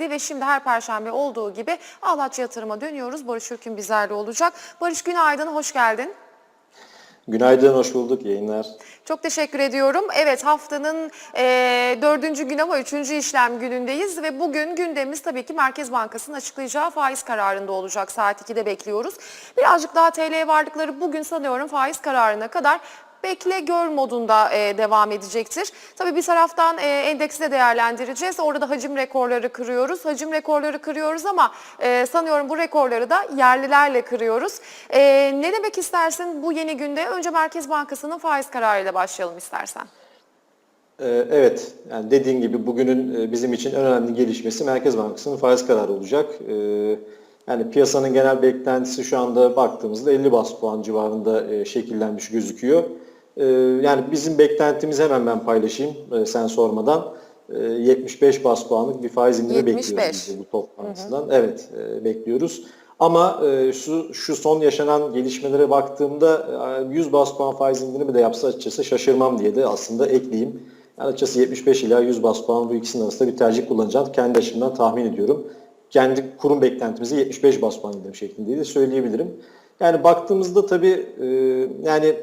dedi ve şimdi her perşembe olduğu gibi Ağlaç Yatırım'a dönüyoruz. Barış Ürkün bizlerle olacak. Barış günaydın, hoş geldin. Günaydın, hoş bulduk. Yayınlar. Çok teşekkür ediyorum. Evet haftanın e, dördüncü gün ama üçüncü işlem günündeyiz ve bugün gündemimiz tabii ki Merkez Bankası'nın açıklayacağı faiz kararında olacak. Saat 2'de bekliyoruz. Birazcık daha TL varlıkları bugün sanıyorum faiz kararına kadar bekle gör modunda e, devam edecektir. Tabii bir taraftan e, endeksi de değerlendireceğiz. Orada da hacim rekorları kırıyoruz. Hacim rekorları kırıyoruz ama e, sanıyorum bu rekorları da yerlilerle kırıyoruz. E, ne demek istersin bu yeni günde? Önce Merkez Bankası'nın faiz kararıyla başlayalım istersen. Ee, evet, yani dediğin gibi bugünün e, bizim için en önemli gelişmesi Merkez Bankası'nın faiz kararı olacak. Ee, yani piyasanın genel beklentisi şu anda baktığımızda 50 bas puan civarında e, şekillenmiş gözüküyor. Ee, yani bizim beklentimizi hemen ben paylaşayım e, sen sormadan. Ee, 75 bas puanlık bir faiz indirimi 75. bekliyoruz biz bu toplantısından. Evet, e, bekliyoruz. Ama e, şu, şu son yaşanan gelişmelere baktığımda e, 100 bas puan faiz indirimi de yapsa açıkçası şaşırmam diye de aslında ekleyeyim. Yani açıkçası 75 ila 100 bas puan bu ikisinin arasında bir tercih kullanacağını kendi açımdan tahmin ediyorum. Kendi kurum beklentimizi 75 bas puan indirim şeklinde de söyleyebilirim. Yani baktığımızda tabii e, yani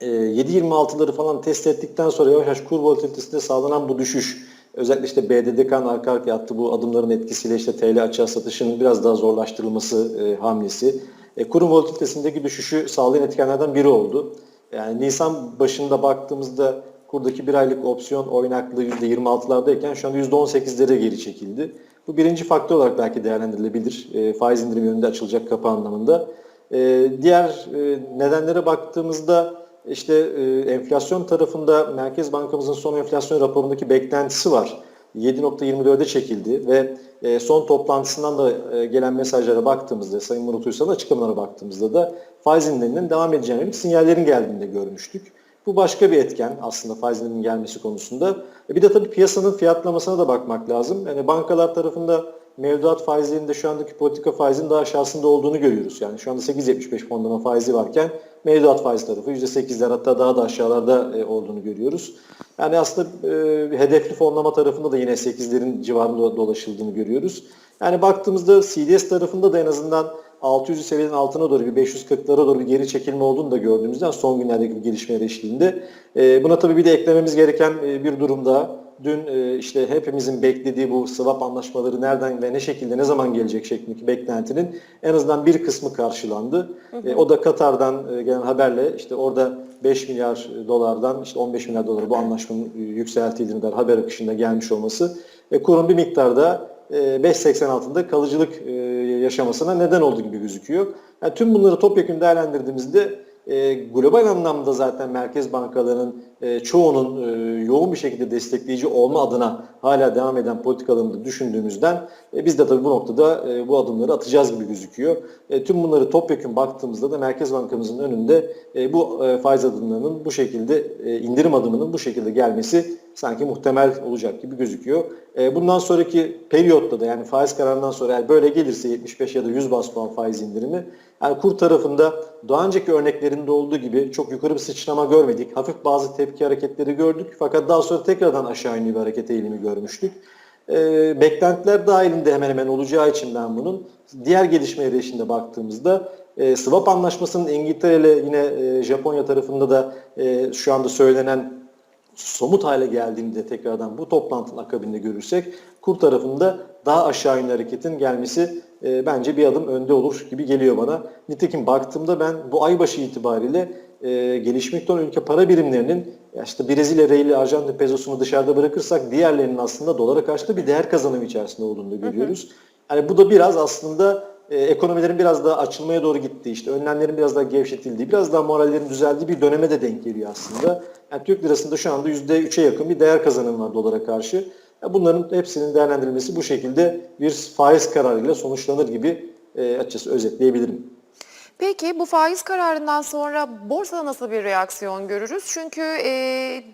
e, 7.26'ları falan test ettikten sonra yavaş yavaş kur volatilitesinde sağlanan bu düşüş özellikle işte BDDK'nın arka arkaya attığı bu adımların etkisiyle işte TL açığa satışının biraz daha zorlaştırılması e, hamlesi e, kurun volatilitesindeki düşüşü sağlayan etkenlerden biri oldu. Yani Nisan başında baktığımızda kurdaki bir aylık opsiyon oynaklığı %26'lardayken şu anda %18'lere geri çekildi. Bu birinci faktör olarak belki değerlendirilebilir. E, faiz indirim yönünde açılacak kapı anlamında. E, diğer e, nedenlere baktığımızda işte e, enflasyon tarafında Merkez Bankamızın son enflasyon raporundaki beklentisi var. 7.24'e çekildi ve e, son toplantısından da e, gelen mesajlara baktığımızda, Sayın Murat Uysal'ın açıklamalara baktığımızda da faiz indiriminin devam edeceğinin sinyallerin geldiğini de görmüştük. Bu başka bir etken aslında faiz indiriminin gelmesi konusunda. E, bir de tabii piyasanın fiyatlamasına da bakmak lazım. Yani bankalar tarafında mevduat faizlerinde şu andaki politika faizinin daha aşağısında olduğunu görüyoruz. Yani şu anda 8.75 fondlama faizi varken mevduat faiz tarafı %8'ler hatta daha da aşağılarda e, olduğunu görüyoruz. Yani aslında e, hedefli fonlama tarafında da yine 8'lerin civarında dolaşıldığını görüyoruz. Yani baktığımızda CDS tarafında da en azından 600 seviyenin altına doğru bir 540'lara doğru bir geri çekilme olduğunu da gördüğümüzden son günlerdeki bir gelişmeler eşliğinde. E, buna tabii bir de eklememiz gereken e, bir durum daha. Dün e, işte hepimizin beklediği bu swap anlaşmaları nereden ve ne şekilde ne zaman gelecek şeklindeki beklentinin en azından bir kısmı karşılandı. E, o da Katar'dan e, gelen haberle işte orada 5 milyar dolardan işte 15 milyar dolara bu anlaşmanın yükseltildiğine dair haber akışında gelmiş olması ve kurun bir miktarda e, 5.80 altında kalıcılık yaşamasına neden olduğu gibi gözüküyor. Yani tüm bunları topyekun değerlendirdiğimizde global anlamda zaten merkez bankalarının e, çoğunun e, yoğun bir şekilde destekleyici olma adına hala devam eden politikalarını düşündüğümüzden e, biz de tabii bu noktada bu adımları atacağız gibi gözüküyor. Tüm bunları topyekun baktığımızda da Merkez Bankamızın önünde bu faiz adımlarının bu şekilde indirim adımının bu şekilde gelmesi sanki muhtemel olacak gibi gözüküyor. Bundan sonraki periyotta da yani faiz kararından sonra eğer böyle gelirse 75 ya da 100 bas puan faiz indirimi yani kur tarafında daha önceki örneklerinde olduğu gibi çok yukarı bir sıçrama görmedik. Hafif bazı tepki hareketleri gördük fakat daha sonra tekrardan aşağı yönlü bir hareket eğilimi görmüştük. E, beklentiler dahilinde hemen hemen olacağı için ben bunun diğer gelişmeleri eşinde baktığımızda e, swap anlaşmasının İngiltere ile yine e, Japonya tarafında da e, şu anda söylenen somut hale geldiğinde tekrardan bu toplantının akabinde görürsek kur tarafında daha aşağı yönlü hareketin gelmesi e, bence bir adım önde olur gibi geliyor bana. Nitekim baktığımda ben bu ay başı itibariyle e, gelişmekte olan ülke para birimlerinin ya işte Brezilya Reali, Arjantin Pezosu'nu dışarıda bırakırsak diğerlerinin aslında dolara karşı da bir değer kazanımı içerisinde olduğunu da görüyoruz. Yani bu da biraz aslında e, ekonomilerin biraz daha açılmaya doğru gittiği, işte önlemlerin biraz daha gevşetildiği, biraz daha morallerin düzeldiği bir döneme de denk geliyor aslında. Yani Türk lirasında şu anda %3'e yakın bir değer kazanımı var dolara karşı. Ya bunların hepsinin değerlendirilmesi bu şekilde bir faiz kararıyla sonuçlanır gibi e, açıkçası özetleyebilirim. Peki bu faiz kararından sonra borsada nasıl bir reaksiyon görürüz? Çünkü e,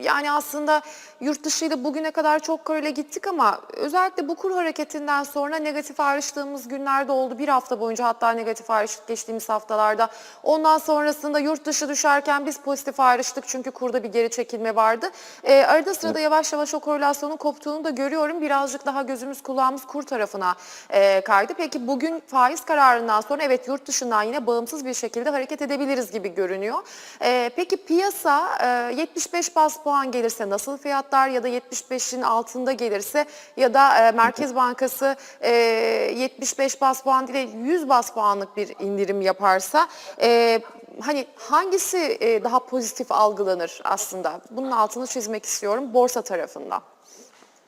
yani aslında yurt dışıyla bugüne kadar çok korele gittik ama özellikle bu kur hareketinden sonra negatif ayrıştığımız günlerde oldu. Bir hafta boyunca hatta negatif ayrıştık geçtiğimiz haftalarda. Ondan sonrasında yurt dışı düşerken biz pozitif ayrıştık çünkü kurda bir geri çekilme vardı. Ee, arada sırada yavaş yavaş o korelasyonun koptuğunu da görüyorum. Birazcık daha gözümüz kulağımız kur tarafına e, kaydı. Peki bugün faiz kararından sonra evet yurt dışından yine bağımsız bir şekilde hareket edebiliriz gibi görünüyor. Ee, peki piyasa e, 75 bas puan gelirse nasıl fiyatlar ya da 75'in altında gelirse ya da e, Merkez Bankası e, 75 bas puan değil de 100 bas puanlık bir indirim yaparsa e, hani hangisi e, daha pozitif algılanır aslında? Bunun altını çizmek istiyorum borsa tarafında.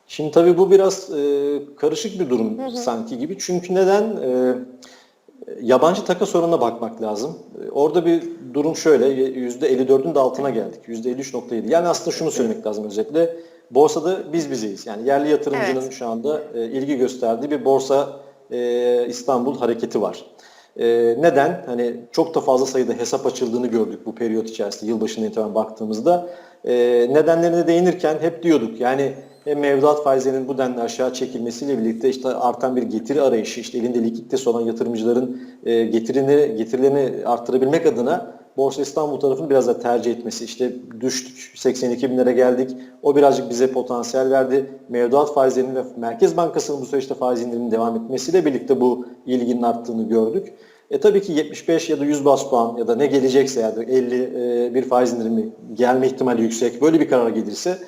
Şimdi tabii bu biraz e, karışık bir durum sanki gibi. Çünkü neden? E, yabancı takas oranına bakmak lazım. E, orada bir durum şöyle, %54'ün de altına geldik. %53.7. Yani aslında şunu söylemek lazım özetle. Borsada biz bizeyiz. Yani yerli yatırımcının Evet. şu anda e, ilgi gösterdiği bir borsa e, İstanbul hareketi var. Neden? Hani çok da fazla sayıda hesap açıldığını gördük bu periyot içerisinde yılbaşından itibaren baktığımızda. Nedenlerine değinirken hep diyorduk yani hem mevduat faizlerinin bu denli aşağı çekilmesiyle birlikte işte artan bir getiri arayışı, işte elinde likiditesi olan yatırımcıların e, getirini, getirilerini arttırabilmek adına Borsa İstanbul tarafını biraz da tercih etmesi. İşte düştük 82 binlere geldik. O birazcık bize potansiyel verdi. Mevduat faizlerinin ve Merkez Bankası'nın bu süreçte faiz indiriminin devam etmesiyle birlikte bu ilginin arttığını gördük. E tabii ki 75 ya da 100 bas puan ya da ne gelecekse ya da 50 e, bir faiz indirimi gelme ihtimali yüksek. Böyle bir karar gelirse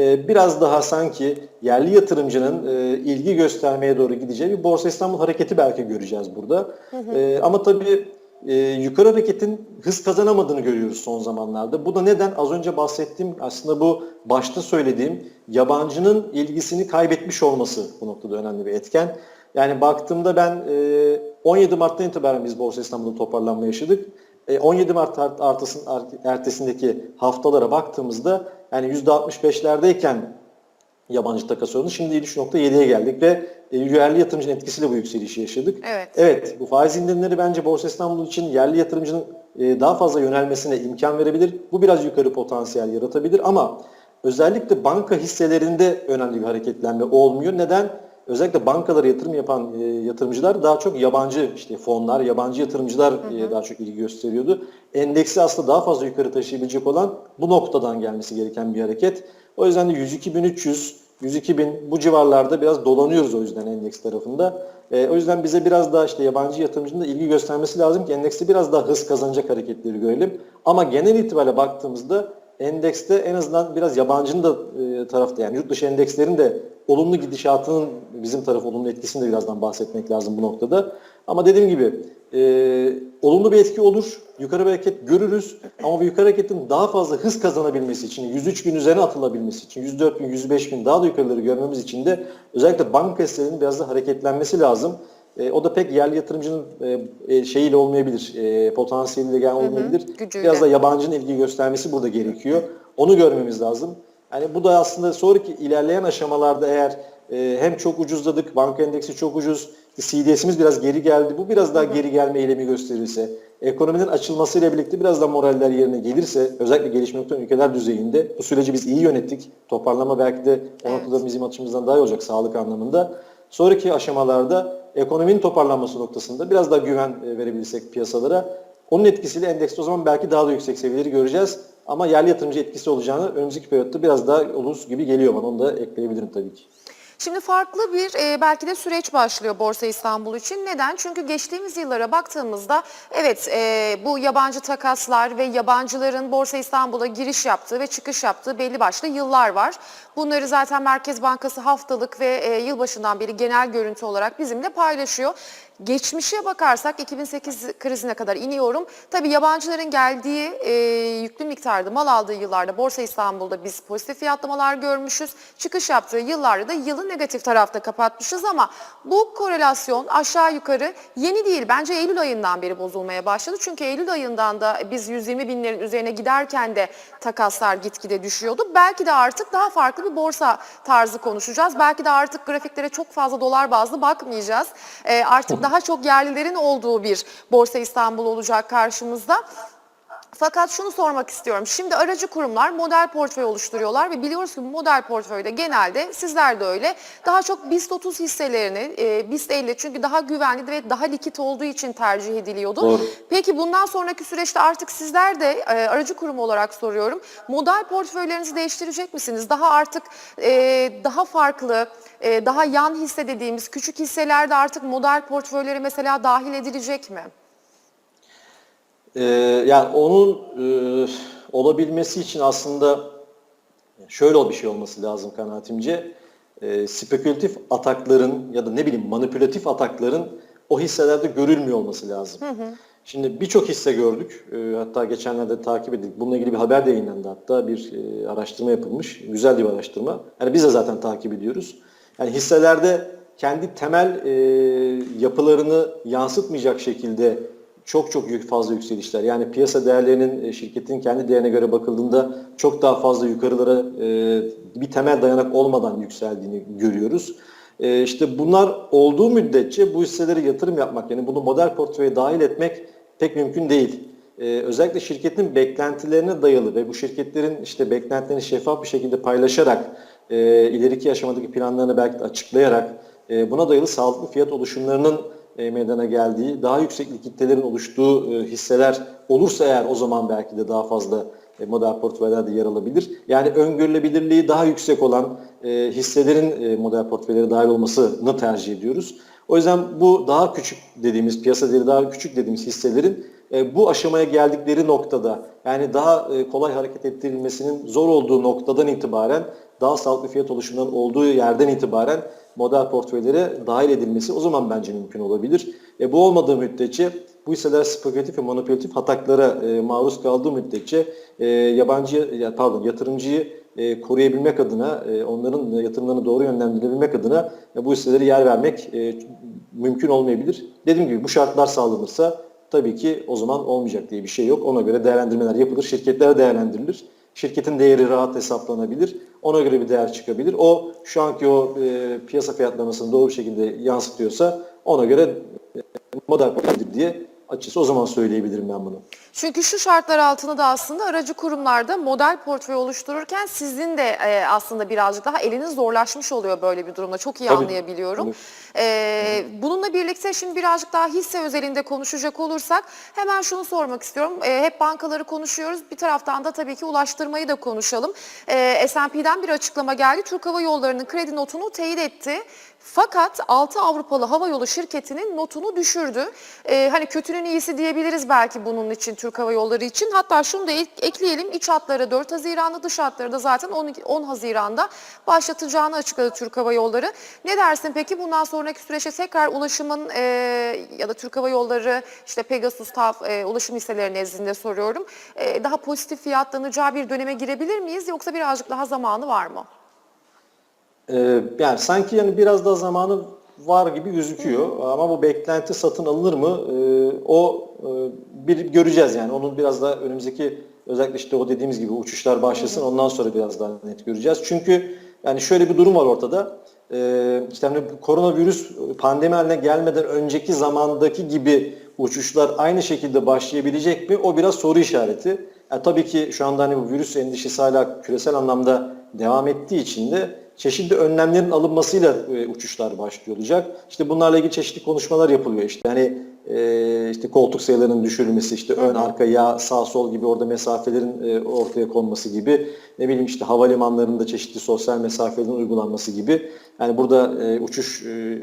biraz daha sanki yerli yatırımcının e, ilgi göstermeye doğru gideceği bir Borsa İstanbul hareketi belki göreceğiz burada. E, ama tabii e, yukarı hareketin hız kazanamadığını görüyoruz son zamanlarda. Bu da neden? Az önce bahsettiğim aslında bu başta söylediğim yabancının ilgisini kaybetmiş olması bu noktada önemli bir etken. Yani baktığımda ben e, 17 Mart'tan itibaren biz Borsa İstanbul'da toparlanma yaşadık. E, 17 Mart art- artısın, art- ertesindeki haftalara baktığımızda yani %65'lerdeyken yabancı takas oranı şimdi 3.7'ye geldik ve e, yerli yatırımcının etkisiyle bu yükselişi yaşadık. Evet. Evet, bu faiz indirimleri bence Borsa İstanbul için yerli yatırımcının e, daha fazla yönelmesine imkan verebilir. Bu biraz yukarı potansiyel yaratabilir ama özellikle banka hisselerinde önemli bir hareketlenme olmuyor. Neden? Özellikle bankalara yatırım yapan e, yatırımcılar daha çok yabancı işte fonlar, yabancı yatırımcılar e, daha çok ilgi gösteriyordu. Endeksi aslında daha fazla yukarı taşıyabilecek olan bu noktadan gelmesi gereken bir hareket. O yüzden de 102.300 102 bin bu civarlarda biraz dolanıyoruz o yüzden endeks tarafında. E, o yüzden bize biraz daha işte yabancı yatırımcının da ilgi göstermesi lazım ki endekste biraz daha hız kazanacak hareketleri görelim. Ama genel itibariyle baktığımızda endekste en azından biraz yabancının da e, tarafta yani yurt dışı endekslerin de olumlu gidişatının bizim taraf olumlu etkisini de birazdan bahsetmek lazım bu noktada. Ama dediğim gibi e, olumlu bir etki olur. Yukarı hareket görürüz. Ama bu yukarı hareketin daha fazla hız kazanabilmesi için, 103 bin üzerine atılabilmesi için, 104 bin, 105 bin daha da yukarıları görmemiz için de özellikle banka hisselerinin biraz da hareketlenmesi lazım. E, o da pek yerli yatırımcının e, e, şeyiyle olmayabilir, e, potansiyeliyle gel olmayabilir. gücüyle. Biraz da yabancının ilgi göstermesi burada gerekiyor. Onu görmemiz lazım. Yani bu da aslında sonraki ilerleyen aşamalarda eğer e, hem çok ucuzladık, banka endeksi çok ucuz, CDS'imiz biraz geri geldi. Bu biraz daha geri gelme eylemi gösterirse, ekonominin açılmasıyla birlikte biraz da moraller yerine gelirse, özellikle gelişmekte olan ülkeler düzeyinde bu süreci biz iyi yönettik. Toparlama belki de o Evet. noktada bizim açımızdan daha iyi olacak sağlık anlamında. Sonraki aşamalarda ekonominin toparlanması noktasında biraz daha güven e, verebilirsek piyasalara onun etkisiyle endekste o zaman belki daha da yüksek seviyeleri göreceğiz. Ama yerli yatırımcı etkisi olacağını önümüzdeki periyotta biraz daha olur gibi geliyor bana. Onu da ekleyebilirim tabii ki. Şimdi farklı bir e, belki de süreç başlıyor Borsa İstanbul için. Neden? Çünkü geçtiğimiz yıllara baktığımızda evet e, bu yabancı takaslar ve yabancıların Borsa İstanbul'a giriş yaptığı ve çıkış yaptığı belli başlı yıllar var. Bunları zaten Merkez Bankası haftalık ve e, yılbaşından beri genel görüntü olarak bizimle paylaşıyor. Geçmişe bakarsak 2008 krizine kadar iniyorum. Tabii yabancıların geldiği e, yüklü miktarda mal aldığı yıllarda Borsa İstanbul'da biz pozitif fiyatlamalar görmüşüz. Çıkış yaptığı yıllarda da yılı negatif tarafta kapatmışız ama bu korelasyon aşağı yukarı yeni değil. Bence Eylül ayından beri bozulmaya başladı. Çünkü Eylül ayından da biz 120 binlerin üzerine giderken de takaslar gitgide düşüyordu. Belki de artık daha farklı bir borsa tarzı konuşacağız. Belki de artık grafiklere çok fazla dolar bazlı bakmayacağız. Ee, artık daha çok yerlilerin olduğu bir Borsa İstanbul olacak karşımızda. Fakat şunu sormak istiyorum. Şimdi aracı kurumlar model portföy oluşturuyorlar ve biliyoruz ki bu model portföyde genelde sizler de öyle daha çok BIST 30 hisselerini, e, BIST 50 çünkü daha güvenli ve daha likit olduğu için tercih ediliyordu. Doğru. Peki bundan sonraki süreçte artık sizler de e, aracı kurum olarak soruyorum. Model portföylerinizi değiştirecek misiniz? Daha artık e, daha farklı, e, daha yan hisse dediğimiz küçük hisselerde artık model portföyleri mesela dahil edilecek mi? Ee, yani onun e, olabilmesi için aslında şöyle bir şey olması lazım kanaatimce. E, spekülatif atakların ya da ne bileyim manipülatif atakların o hisselerde görülmüyor olması lazım. Şimdi birçok hisse gördük. E, hatta geçenlerde takip edildik. Bununla ilgili bir haber de yayınlandı hatta. Bir e, araştırma yapılmış. Güzel bir araştırma. Yani biz de zaten takip ediyoruz. Yani hisselerde kendi temel e, yapılarını yansıtmayacak şekilde çok çok fazla yükselişler. Yani piyasa değerlerinin e, şirketin kendi değerine göre bakıldığında çok daha fazla yukarılara e, bir temel dayanak olmadan yükseldiğini görüyoruz. E, işte bunlar olduğu müddetçe bu hisselere yatırım yapmak yani bunu model portföye dahil etmek pek mümkün değil. E, özellikle şirketin beklentilerine dayalı ve bu şirketlerin işte beklentilerini şeffaf bir şekilde paylaşarak ileriki aşamadaki planlarını belki de açıklayarak buna dayalı sağlıklı fiyat oluşumlarının e, meydana geldiği, daha yüksek likiditelerin oluştuğu e, hisseler olursa eğer o zaman belki de daha fazla e, model portföylerde yer alabilir. Yani öngörülebilirliği daha yüksek olan e, hisselerin model portföylere dahil olmasını tercih ediyoruz. O yüzden bu daha küçük dediğimiz, piyasa değeri daha küçük dediğimiz hisselerin e, bu aşamaya geldikleri noktada yani daha e, kolay hareket ettirilmesinin zor olduğu noktadan itibaren daha sağlıklı fiyat oluşumundan olduğu yerden itibaren model portföylere dahil edilmesi o zaman bence mümkün olabilir. E, bu olmadığı müddetçe bu hisseler spekülatif ve manipülatif ataklara e, maruz kaldığı müddetçe e, yabancı ya, pardon yatırımcıyı e, koruyabilmek adına e, onların yatırımlarını doğru yönlendirebilmek adına e, bu hisselere yer vermek e, mümkün olmayabilir. Dediğim gibi bu şartlar sağlanırsa tabii ki o zaman olmayacak diye bir şey yok. Ona göre değerlendirmeler yapılır. Şirketler değerlendirilir. Şirketin değeri rahat hesaplanabilir. Ona göre bir değer çıkabilir. O şu anki o e, piyasa fiyatlamasını doğru bir şekilde yansıtıyorsa ona göre e, model diye açıkçası o zaman söyleyebilirim ben bunu. Çünkü şu şartlar altında da aslında aracı kurumlarda model portföy oluştururken sizin de e, aslında birazcık daha eliniz zorlaşmış oluyor böyle bir durumda. Çok iyi Tabii. anlayabiliyorum. E, bununla birlikte şimdi birazcık daha hisse özelinde konuşacak olursak hemen şunu sormak istiyorum. E, hep bankaları konuşuyoruz. Bir taraftan da tabii ki ulaştırmayı da konuşalım. E, S&P'den bir açıklama geldi. Türk Hava Yolları'nın kredi notunu teyit etti. Fakat 6 Avrupalı havayolu şirketinin notunu düşürdü. Ee, hani kötünün iyisi diyebiliriz belki bunun için Türk Hava Yolları için. Hatta şunu da ek- ekleyelim iç hatları 4 Haziran'da dış hatları da zaten 12 10 Haziran'da başlatacağını açıkladı Türk Hava Yolları. Ne dersin peki bundan sonraki süreçte tekrar ulaşımın e, ya da Türk Hava Yolları işte Pegasus TAV e, ulaşım hisseleri nezdinde soruyorum. E, daha pozitif fiyatlanacağı bir döneme girebilir miyiz yoksa birazcık daha zamanı var mı? Ee, yani sanki yani biraz daha zamanı var gibi gözüküyor ama bu beklenti satın alınır mı? Ee, o e, bir göreceğiz yani. Onun biraz da önümüzdeki özellikle işte o dediğimiz gibi uçuşlar başlasın ondan sonra biraz daha net göreceğiz. Çünkü yani şöyle bir durum var ortada. Ee, işte hani bu koronavirüs pandemi haline gelmeden önceki zamandaki gibi uçuşlar aynı şekilde başlayabilecek mi? O biraz soru işareti. Yani tabii ki şu anda hani bu virüs endişesi hala küresel anlamda devam ettiği için de çeşitli önlemlerin alınmasıyla e, uçuşlar başlıyor olacak. İşte bunlarla ilgili çeşitli konuşmalar yapılıyor. İşte hani e, işte koltuk sayılarının düşürülmesi, işte ön arka ya sağ sol gibi orada mesafelerin e, ortaya konması gibi ne bileyim işte havalimanlarında çeşitli sosyal mesafelerin uygulanması gibi. Yani burada e, uçuş e,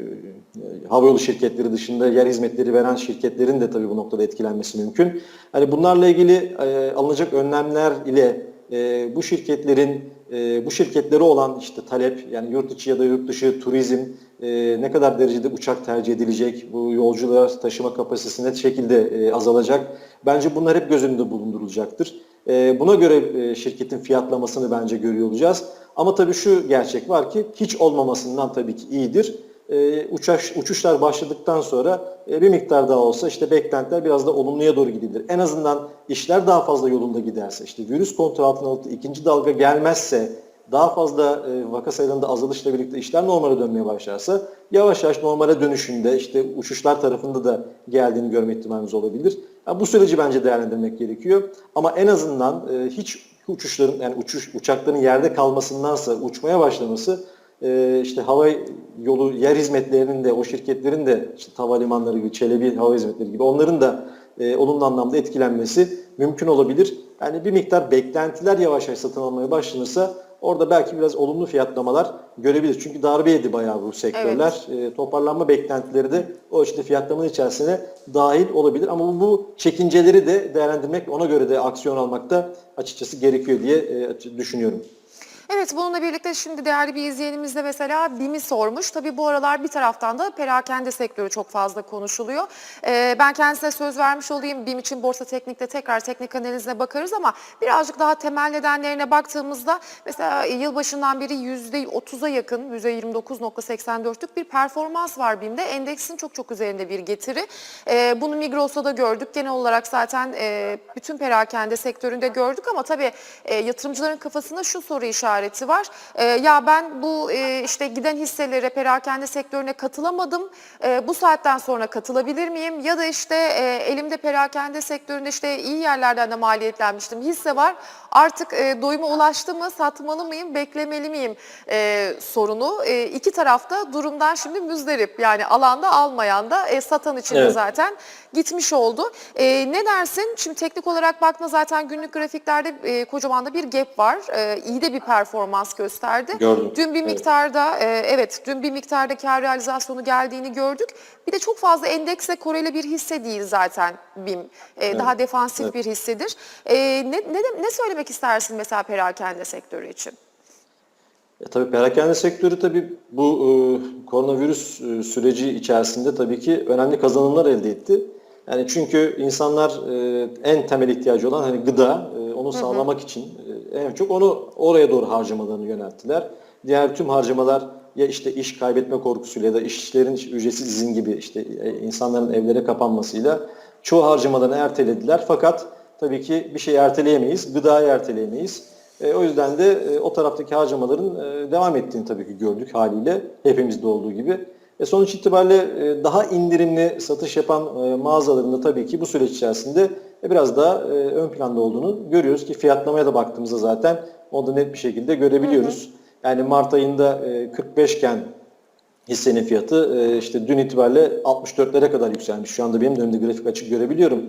havayolu şirketleri dışında yer hizmetleri veren şirketlerin de tabii bu noktada etkilenmesi mümkün. Hani bunlarla ilgili e, alınacak önlemler ile e, bu şirketlerin e, bu şirketlere olan işte talep yani yurt içi ya da yurt dışı turizm e, ne kadar derecede uçak tercih edilecek, bu yolcular taşıma kapasitesi net şekilde e, azalacak. Bence bunlar hep göz önünde bulundurulacaktır. E, buna göre e, şirketin fiyatlamasını bence görüyor olacağız. Ama tabii şu gerçek var ki hiç olmamasından tabii ki iyidir. E, uçaş, uçuşlar başladıktan sonra e, bir miktar daha olsa işte beklentiler biraz da olumluya doğru gidilir. En azından işler daha fazla yolunda giderse, işte virüs kontrol altına alıp ikinci dalga gelmezse daha fazla e, vaka sayılarında azalışla birlikte işler normale dönmeye başlarsa yavaş yavaş normale dönüşünde işte uçuşlar tarafında da geldiğini görme ihtimalimiz olabilir. Yani bu süreci bence değerlendirmek gerekiyor. Ama en azından e, hiç uçuşların yani uçuş uçakların yerde kalmasındansa uçmaya başlaması e, işte hava yolu yer hizmetlerinin de o şirketlerin de işte havalimanları gibi Çelebi Hava Hizmetleri gibi onların da e, olumlu anlamda etkilenmesi mümkün olabilir. Yani bir miktar beklentiler yavaş yavaş satın almaya başlanırsa orada belki biraz olumlu fiyatlamalar görebiliriz. Çünkü darbe yedi bayağı bu sektörler. E, toparlanma beklentileri de o işte fiyatlamanın içerisine dahil olabilir. Ama bu, bu çekinceleri de değerlendirmek, ona göre de aksiyon almak da açıkçası gerekiyor diye e, düşünüyorum. Evet bununla birlikte şimdi değerli bir izleyenimiz de mesela BİM'i sormuş. Tabii bu aralar bir taraftan da perakende sektörü çok fazla konuşuluyor. Ee, ben kendisine söz vermiş olayım. BİM için Borsa Teknik'te tekrar teknik analizine bakarız ama birazcık daha temel nedenlerine baktığımızda mesela yılbaşından beri %30'a yakın %29.84'lük bir performans var BİM'de. Endeksin çok çok üzerinde bir getiri. Ee, bunu Migros'ta da gördük. Genel olarak zaten e, bütün perakende sektöründe gördük ama tabii e, yatırımcıların kafasında şu soru işareti var. E, ya ben bu e, işte giden hisselere perakende sektörüne katılamadım. E, bu saatten sonra katılabilir miyim? Ya da işte e, elimde perakende sektöründe işte iyi yerlerden de maliyetlenmiştim. Hisse var. Artık e, doyuma ulaştı mı? Satmalı mıyım? Beklemeli miyim? E, sorunu. E, iki tarafta durumdan şimdi müzdarip. Yani alanda almayan da e, satan için de Evet. zaten gitmiş oldu. E, ne dersin? Şimdi teknik olarak baktığında zaten günlük grafiklerde e, kocaman da bir gap var. E, iyi de bir performans gösterdi. Gördüm. Dün bir Evet. miktarda e, evet dün bir miktarda kar realizasyonu geldiğini gördük. Bir de çok fazla endekse koreli bir hisse değil zaten BİM. E, Daha defansif Evet. bir hissedir. E, ne, ne, ne söylemek istersin mesela perakende sektörü için? Ya tabii perakende sektörü tabii bu e, koronavirüs e, süreci içerisinde tabii ki önemli kazanımlar elde etti. Yani çünkü insanlar e, en temel ihtiyacı olan hani gıda, e, onu sağlamak için e, en çok onu oraya doğru harcamalarını yönelttiler. Diğer tüm harcamalar ya işte iş kaybetme korkusuyla ya da işlerin ücretsiz izin gibi işte e, insanların evlere kapanmasıyla çoğu harcamalarını ertelediler. Fakat tabii ki bir şey erteleyemeyiz, gıdayı erteleyemeyiz. E, o yüzden de e, o taraftaki harcamaların e, devam ettiğini tabii ki gördük haliyle hepimizde olduğu gibi. E, sonuç itibariyle e, daha indirimli satış yapan e, mağazaların da tabii ki bu süreç içerisinde e, biraz daha e, ön planda olduğunu görüyoruz ki fiyatlamaya da baktığımızda zaten onu da net bir şekilde görebiliyoruz. Yani Mart ayında e, 45 iken hissenin fiyatı e, işte dün itibariyle 64'lere kadar yükselmiş. Şu anda benim de önümde grafik açık görebiliyorum.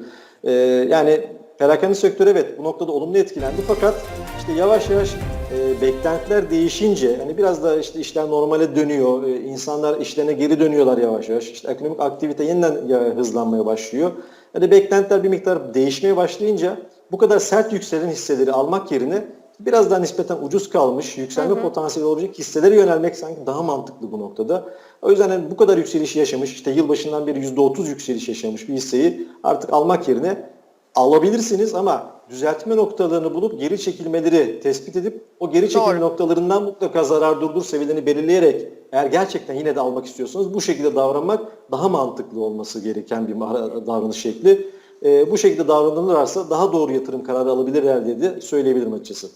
E, yani perakende sektörü evet bu noktada olumlu etkilendi fakat işte yavaş yavaş e, beklentiler değişince hani biraz da işte işler normale dönüyor. E, insanlar işlerine geri dönüyorlar yavaş yavaş. İşte ekonomik aktivite yeniden ya, hızlanmaya başlıyor. Hani beklentiler bir miktar değişmeye başlayınca bu kadar sert yükselen hisseleri almak yerine biraz daha nispeten ucuz kalmış, yükselme potansiyeli olacak hisselere yönelmek sanki daha mantıklı bu noktada. O yüzden hani bu kadar yükseliş yaşamış, işte yılbaşından beri %30 yükseliş yaşamış bir hisseyi artık almak yerine alabilirsiniz ama düzeltme noktalarını bulup geri çekilmeleri tespit edip o geri çekilme Doğru. noktalarından mutlaka zarar durdur seviyelerini belirleyerek eğer gerçekten yine de almak istiyorsanız bu şekilde davranmak daha mantıklı olması gereken bir davranış şekli. Ee, bu şekilde davranılırsa daha doğru yatırım kararı alabilirler diye de söyleyebilirim açıkçası.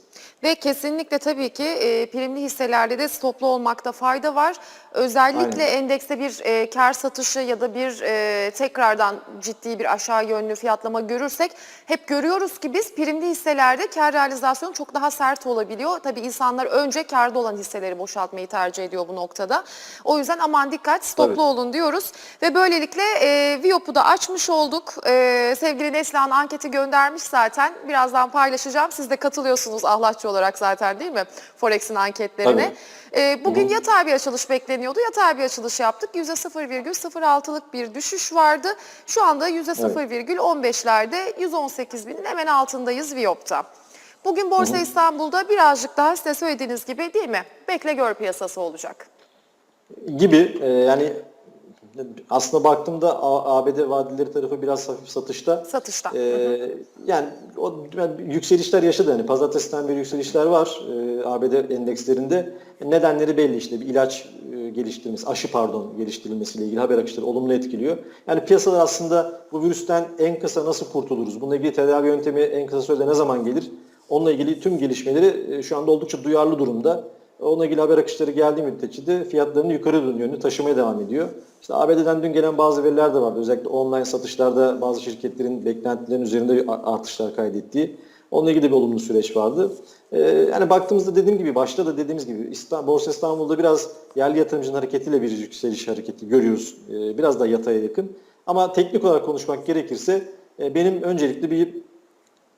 Ve kesinlikle tabii ki e, primli hisselerde de stoplu olmakta fayda var. Özellikle Aynen. endekste bir e, kar satışı ya da bir e, tekrardan ciddi bir aşağı yönlü fiyatlama görürsek hep görüyoruz ki biz primli hisselerde kar realizasyonu çok daha sert olabiliyor. Tabii insanlar önce karda olan hisseleri boşaltmayı tercih ediyor bu noktada. O yüzden aman dikkat stoplu Tabii. olun diyoruz. Ve böylelikle e, Viyop'u da açmış olduk. E, sevgili Neslihan anketi göndermiş zaten. Birazdan paylaşacağım. Siz de katılıyorsunuz ahlatçı olarak zaten değil mi? Forex'in anketlerine. E, bugün yatay bir açılış bekleniyordu. Yatay bir açılış yaptık. %0,06'lık bir düşüş vardı. Şu anda %0,15'lerde 118 binin hemen altındayız Viyop'ta. Bugün Borsa İstanbul'da birazcık daha size söylediğiniz gibi değil mi? Bekle gör piyasası olacak. Gibi e, yani aslında baktığımda ABD vadileri tarafı biraz hafif satışta. Satışta. Ee, yani o yani yükselişler yaşadı. Hani pazartesiden beri yükselişler var e, ABD endekslerinde. Nedenleri belli işte bir ilaç e, geliştirilmesi, aşı pardon geliştirilmesiyle ilgili haber akışları olumlu etkiliyor. Yani piyasalar aslında bu virüsten en kısa nasıl kurtuluruz? Bununla ilgili tedavi yöntemi en kısa sürede ne zaman gelir? Onunla ilgili tüm gelişmeleri e, şu anda oldukça duyarlı durumda. Onunla ilgili haber akışları geldiği müddetçe de fiyatlarını yukarı yönlü taşımaya devam ediyor. İşte ABD'den dün gelen bazı veriler de vardı. Özellikle online satışlarda bazı şirketlerin beklentilerin üzerinde artışlar kaydettiği. Onunla ilgili bir olumlu süreç vardı. Ee, yani baktığımızda dediğim gibi başta da dediğimiz gibi İstanbul, Borsa İstanbul'da biraz yerli yatırımcının hareketiyle bir yükseliş hareketi görüyoruz. Ee, biraz da yataya yakın. Ama teknik olarak konuşmak gerekirse e, benim öncelikle bir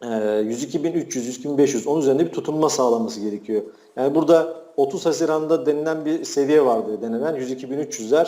102.300, 102.500 onun üzerinde bir tutunma sağlanması gerekiyor. Yani burada 30 Haziran'da denilen bir seviye vardı denilen 102.300'ler.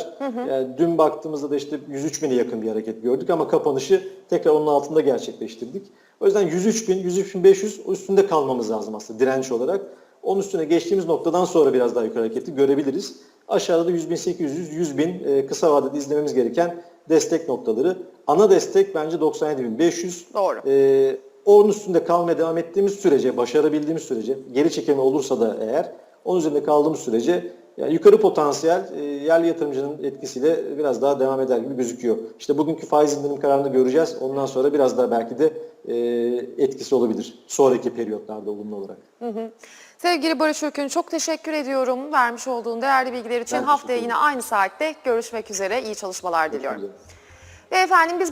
Yani dün baktığımızda da işte 103.000'e yakın bir hareket gördük ama kapanışı tekrar onun altında gerçekleştirdik. O yüzden 103.000, 103.500 üstünde kalmamız lazım aslında direnç olarak. Onun üstüne geçtiğimiz noktadan sonra biraz daha yukarı hareketi görebiliriz. Aşağıda da 100.800, 100.000 e, kısa vadede izlememiz gereken destek noktaları. Ana destek bence 97.500. Doğru. Ee, onun üstünde kalmaya devam ettiğimiz sürece, başarabildiğimiz sürece, geri çekimi olursa da eğer, onun üzerinde kaldığımız sürece yani yukarı potansiyel e, yerli yatırımcının etkisiyle biraz daha devam eder gibi gözüküyor. İşte bugünkü faiz indirim kararını göreceğiz. Ondan sonra biraz daha belki de e, etkisi olabilir. Sonraki periyotlarda olumlu olarak. Sevgili Barış Ülkün çok teşekkür ediyorum vermiş olduğun değerli bilgiler için. Ben Haftaya yine aynı saatte görüşmek üzere. İyi çalışmalar diliyorum. Üzere. Ve efendim biz